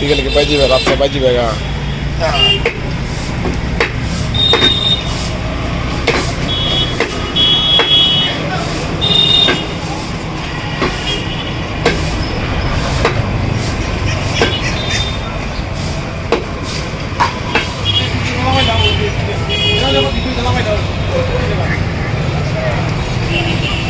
पिघल के बाजी बगा आपसे बाजी बगा हाँ। हाँ।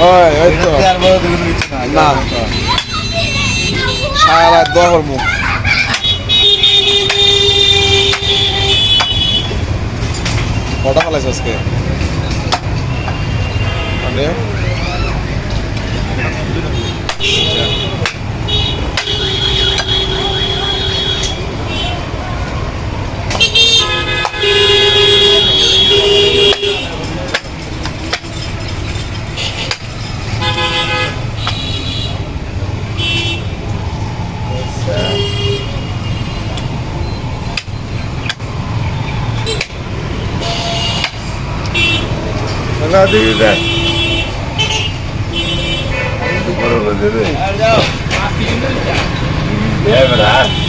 ওই ওই তো না। সারা দোয়া করব কটা ফেলাইছে আজকে না দিবি দেখ বড় করে দে আর যাও এ বেটা